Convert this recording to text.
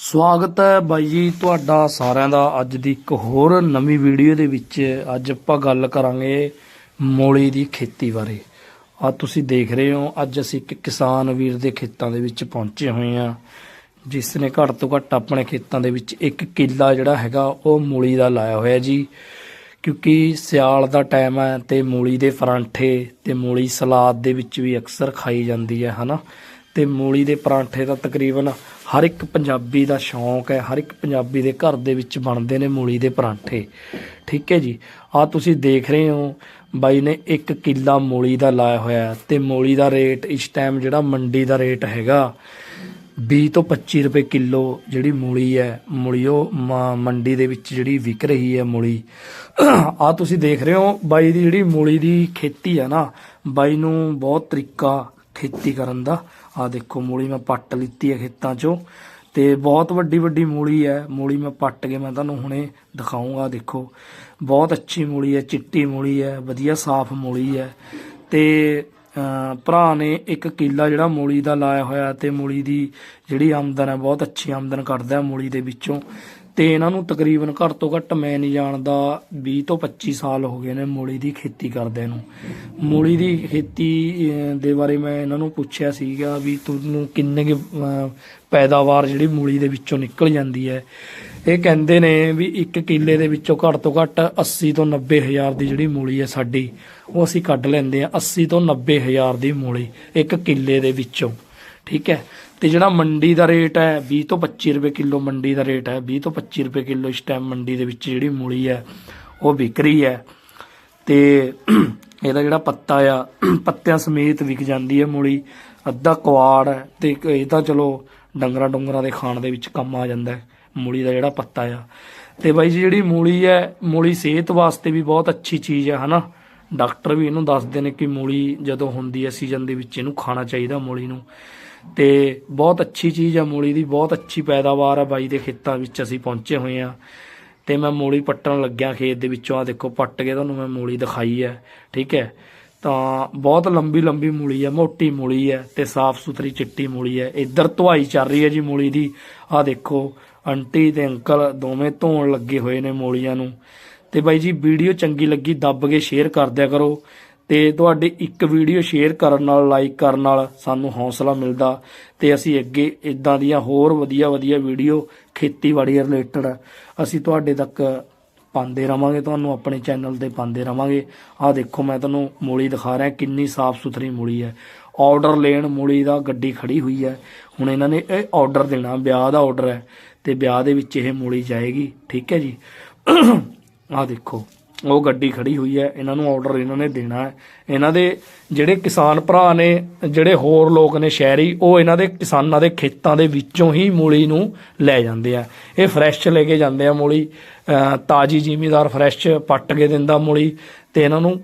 ਸਵਾਗਤ ਹੈ ਬਾਈ ਜੀ ਤੁਹਾਡਾ ਸਾਰਿਆਂ ਦਾ ਅੱਜ ਦੀ ਇੱਕ ਹੋਰ ਨਵੀਂ ਵੀਡੀਓ ਦੇ ਵਿੱਚ। ਅੱਜ ਆਪਾਂ ਗੱਲ ਕਰਾਂਗੇ ਮੂਲੀ ਦੀ ਖੇਤੀ ਬਾਰੇ। ਆ ਤੁਸੀਂ ਦੇਖ ਰਹੇ ਹੋ, ਅੱਜ ਅਸੀਂ ਇੱਕ ਕਿਸਾਨ ਵੀਰ ਦੇ ਖੇਤਾਂ ਦੇ ਵਿੱਚ ਪਹੁੰਚੇ ਹੋਏ ਆ ਜਿਸ ਨੇ ਘੱਟ ਤੋਂ ਘੱਟ ਆਪਣੇ ਖੇਤਾਂ ਦੇ ਵਿੱਚ ਇੱਕ ਕਿੱਲਾ ਜਿਹੜਾ ਹੈਗਾ ਉਹ ਮੂਲੀ ਦਾ ਲਾਇਆ ਹੋਇਆ ਜੀ। ਕਿਉਂਕਿ ਸਿਆਲ ਦਾ ਟਾਈਮ ਹੈ ਤੇ ਮੂਲੀ ਦੇ ਪਰਾਂਠੇ ਤੇ ਮੂਲੀ ਸਲਾਦ ਦੇ ਵਿੱਚ ਵੀ ਅਕਸਰ ਖਾਈ ਜਾਂਦੀ ਹੈ, ਹਨਾ? ਤੇ ਮੂਲੀ ਦੇ ਪਰਾਂਠੇ ਤਾਂ ਤਕਰੀਬਨ ਹਰ ਇੱਕ ਪੰਜਾਬੀ ਦਾ ਸ਼ੌਂਕ ਹੈ, ਹਰ ਇੱਕ ਪੰਜਾਬੀ ਦੇ ਘਰ ਦੇ ਵਿੱਚ ਬਣਦੇ ਨੇ ਮੂਲੀ ਦੇ ਪਰਾਂਠੇ। ਠੀਕ ਹੈ ਜੀ? ਆ ਤੁਸੀਂ ਦੇਖ ਰਹੇ ਹੋ, ਬਾਈ ਨੇ ਇੱਕ ਕਿੱਲਾ ਮੂਲੀ ਦਾ ਲਾਇਆ ਹੋਇਆ ਹੈ ਤੇ ਮੂਲੀ ਦਾ ਰੇਟ ਇਸ ਟਾਈਮ ਜਿਹੜਾ ਮੰਡੀ ਦਾ ਰੇਟ ਹੈਗਾ 20 ਤੋਂ 25 ਰੁਪਏ ਕਿਲੋ ਜਿਹੜੀ ਮੂਲੀ ਹੈ ਮੂਲੀ ਉਹ ਮੰਡੀ ਦੇ ਵਿੱਚ ਜਿਹੜੀ ਵਿਕ ਰਹੀ ਹੈ ਮੂਲੀ। ਆ ਤੁਸੀਂ ਦੇਖ ਰਹੇ ਹੋ, ਬਾਈ ਦੀ ਜਿਹੜੀ ਮੂਲੀ ਦੀ ਖੇਤੀ ਹੈ ਨਾ, ਬਾਈ ਨੂੰ ਬਹੁਤ ਤਰੀਕਾ ਖੇਤੀ ਕਰਨ ਦਾ। ਆ ਦੇਖੋ, ਮੂਲੀ ਮੈਂ ਪੱਟ ਲਿੱਤੀ ਹੈ ਖੇਤਾਂ 'ਚੋਂ ਤੇ ਬਹੁਤ ਵੱਡੀ ਵੱਡੀ ਮੂਲੀ ਹੈ। ਮੂਲੀ ਮੈਂ ਪੱਟ ਕੇ ਮੈਂ ਤੁਹਾਨੂੰ ਹੁਣੇ ਦਿਖਾਉਂਗਾ ਦੇਖੋ। ਬਹੁਤ ਅੱਛੀ ਮੂਲੀ ਹੈ, ਚਿੱਟੀ ਮੂਲੀ ਹੈ, ਵਧੀਆ ਸਾਫ਼ ਮੂਲੀ ਹੈ। ਤੇ ਭਰਾ ਨੇ ਇੱਕ ਕਿੱਲਾ ਜਿਹੜਾ ਮੂਲੀ ਦਾ ਲਾਇਆ ਹੋਇਆ ਤੇ ਮੂਲੀ ਦੀ ਜਿਹੜੀ ਆਮਦਨ ਹੈ, ਬਹੁਤ ਅੱਛੀ ਆਮਦਨ ਕਰਦਾ ਹੈ ਮੂਲੀ ਦੇ ਵਿੱਚੋਂ। ਤੇ ਇਹਨਾਂ ਨੂੰ ਤਕਰੀਬਨ ਘੱਟ ਤੋਂ ਘੱਟ ਮੈਂ ਨਹੀਂ ਜਾਣਦਾ 20 ਤੋਂ 25 ਸਾਲ ਹੋ ਗਏ ਨੇ ਮੂਲੀ ਦੀ ਖੇਤੀ ਕਰਦੇ ਨੂੰ। ਮੂਲੀ ਦੀ ਖੇਤੀ ਦੇ ਬਾਰੇ ਮੈਂ ਇਹਨਾਂ ਨੂੰ ਪੁੱਛਿਆ ਸੀਗਾ ਵੀ ਤੁਹਾਨੂੰ ਕਿੰਨੇ ਕੁ, ਪੈਦਾਵਾਰ ਜਿਹੜੀ ਮੂਲੀ ਦੇ ਵਿੱਚੋਂ ਨਿਕਲ ਜਾਂਦੀ ਹੈ। ਇਹ ਕਹਿੰਦੇ ਨੇ ਵੀ ਇੱਕ ਕਿੱਲੇ ਦੇ ਵਿੱਚੋਂ ਘੱਟ ਤੋਂ ਘੱਟ 80 ਤੋਂ 90 ਹਜ਼ਾਰ ਦੀ ਜਿਹੜੀ ਮੂਲੀ ਹੈ ਸਾਡੀ ਉਹ ਅਸੀਂ ਕੱਢ ਲੈਂਦੇ ਆ 80 ਤੋਂ 90 ਹਜ਼ਾਰ ਦੀ ਮੂਲੀ ਇੱਕ ਕਿੱਲੇ ਦੇ ਵਿੱਚੋਂ। ਠੀਕ ਹੈ? ਤੇ ਜਿਹੜਾ ਮੰਡੀ ਦਾ ਰੇਟ ਹੈ 20 ਤੋਂ 25 ਰੁਪਏ ਕਿਲੋ ਮੰਡੀ ਦਾ ਰੇਟ ਹੈ 20 ਤੋਂ 25 ਰੁਪਏ ਕਿਲੋ ਇਸ ਟਾਈਮ ਮੰਡੀ ਦੇ ਵਿੱਚ ਜਿਹੜੀ ਮੂਲੀ ਹੈ, ਉਹ ਵਿਕ ਰਹੀ ਹੈ। ਤੇ ਇਹਦਾ ਜਿਹੜਾ ਪੱਤਾ ਆ, ਪੱਤਿਆਂ ਸਮੇਤ ਵਿਕ ਜਾਂਦੀ ਹੈ ਮੂਲੀ। ਅੱਧਾ ਕੁਆੜ ਹੈ ਤੇ ਇਹ ਤਾਂ ਚਲੋ ਡੰਗਰਾਂ ਡੁੰਗਰਾਂ ਦੇ ਖਾਣ ਦੇ ਵਿੱਚ ਕੰਮ ਆ ਜਾਂਦਾ ਹੈ, ਮੂਲੀ ਦਾ ਜਿਹੜਾ ਪੱਤਾ ਆ। ਤੇ ਬਾਈ ਜੀ ਜਿਹੜੀ ਮੂਲੀ ਹੈ, ਮੂਲੀ ਸਿਹਤ ਵਾਸਤੇ ਵੀ ਬਹੁਤ ਅੱਛੀ ਚੀਜ਼ ਹੈ, ਹਨਾ? ਡਾਕਟਰ ਵੀ ਇਹਨੂੰ ਦੱਸਦੇ ਨੇ ਕਿ ਮੂਲੀ ਜਦੋਂ ਹੁੰਦੀ ਹੈ ਸੀਜ਼ਨ ਦੇ ਵਿੱਚ ਇਹਨੂੰ ਖਾਣਾ ਚਾਹੀਦਾ ਮੂਲੀ ਨੂੰ। ਤੇ ਬਹੁਤ ਅੱਛੀ ਚੀਜ਼ ਆ ਮੂਲੀ ਦੀ, ਬਹੁਤ ਅੱਛੀ ਪੈਦਾਵਾਰ ਹੈ ਬਾਈ ਦੇ ਖੇਤਾਂ ਵਿੱਚ ਅਸੀਂ ਪਹੁੰਚੇ ਹੋਏ ਆ। ਤੇ ਮੈਂ ਮੂਲੀ ਪੱਟਣ ਲੱਗਿਆ ਖੇਤ ਦੇ ਵਿੱਚੋਂ ਆ ਦੇਖੋ ਪੱਟ ਕੇ ਤੁਹਾਨੂੰ ਮੈਂ ਮੂਲੀ ਦਿਖਾਈ ਹੈ, ਠੀਕ ਹੈ। ਤਾਂ ਬਹੁਤ ਲੰਬੀ ਲੰਬੀ ਮੂਲੀ ਹੈ ਮੋਟੀ ਮੂਲੀ ਹੈ ਤੇ ਸਾਫ਼ ਸੁਥਰੀ ਚਿੱਟੀ ਮੂਲੀ ਹੈ। ਇੱਧਰ ਧੁਆਈ ਚੱਲ ਰਹੀ ਹੈ ਜੀ ਮੂਲੀ ਦੀ। ਆ ਦੇਖੋ, ਆਂਟੀ ਤੇ ਅੰਕਲ ਦੋਵੇਂ ਧੋਣ ਲੱਗੇ ਹੋਏ ਨੇ ਮੂਲੀਆਂ ਨੂੰ। ਤੇ ਬਾਈ ਜੀ ਵੀਡੀਓ ਚੰਗੀ ਲੱਗੀ ਦੱਬ ਕੇ ਸ਼ੇਅਰ ਕਰ ਦਿਆ ਕਰੋ ਤੇ ਤੁਹਾਡੀ ਇੱਕ ਵੀਡੀਓ ਸ਼ੇਅਰ ਕਰਨ ਨਾਲ ਲਾਈਕ ਕਰਨ ਨਾਲ ਸਾਨੂੰ ਹੌਸਲਾ ਮਿਲਦਾ ਤੇ ਅਸੀਂ ਅੱਗੇ ਇਦਾਂ ਦੀਆਂ ਹੋਰ ਵਧੀਆ ਵਧੀਆ ਵੀਡੀਓ ਖੇਤੀਬਾੜੀ ਰਿਲੇਟਡ ਅਸੀਂ ਤੁਹਾਡੇ ਤੱਕ ਪਾਉਂਦੇ ਰਵਾਂਗੇ, ਤੁਹਾਨੂੰ ਆਪਣੇ ਚੈਨਲ ਤੇ ਪਾਉਂਦੇ ਰਵਾਂਗੇ। ਆਹ ਦੇਖੋ, ਮੈਂ ਤੁਹਾਨੂੰ ਮੂਲੀ ਦਿਖਾ ਰਿਹਾ, ਕਿੰਨੀ ਸਾਫ਼ ਸੁਥਰੀ ਮੂਲੀ ਹੈ। ਆਰਡਰ ਲੈਣ ਮੂਲੀ ਦਾ ਗੱਡੀ ਖੜੀ ਹੋਈ ਹੈ। ਹੁਣ ਇਹਨਾਂ ਨੇ ਇਹ ਆਰਡਰ ਦੇਣਾ, ਵਿਆਹ ਦਾ ਆਰਡਰ ਹੈ ਤੇ ਵਿਆਹ ਦੇ ਵਿੱਚ ਇਹ ਮੂਲੀ ਜਾਏਗੀ, ਠੀਕ ਹੈ ਜੀ। ਆਹ ਦੇਖੋ, ਉਹ ਗੱਡੀ ਖੜੀ ਹੋਈ ਹੈ, ਇਹਨਾਂ ਨੂੰ ਆਰਡਰ ਇਹਨਾਂ ਨੇ ਦੇਣਾ ਹੈ। ਇਹਨਾਂ ਦੇ ਜਿਹੜੇ ਕਿਸਾਨ ਭਰਾ ਨੇ, ਜਿਹੜੇ ਹੋਰ ਲੋਕ ਨੇ ਸ਼ਹਿਰੀ, ਉਹ ਇਹਨਾਂ ਦੇ ਕਿਸਾਨਾਂ ਦੇ ਖੇਤਾਂ ਦੇ ਵਿੱਚੋਂ ਹੀ ਮੂਲੀ ਨੂੰ ਲੈ ਜਾਂਦੇ ਆ। ਇਹ ਫਰੈਸ਼ ਲੈ ਕੇ ਜਾਂਦੇ ਆ ਮੂਲੀ। ਤਾਜੀ ਜ਼ਿਮੀਦਾਰ ਫਰੈਸ਼ ਪੱਟ ਕੇ ਦਿੰਦਾ ਮੂਲੀ ਤੇ ਇਹਨਾਂ ਨੂੰ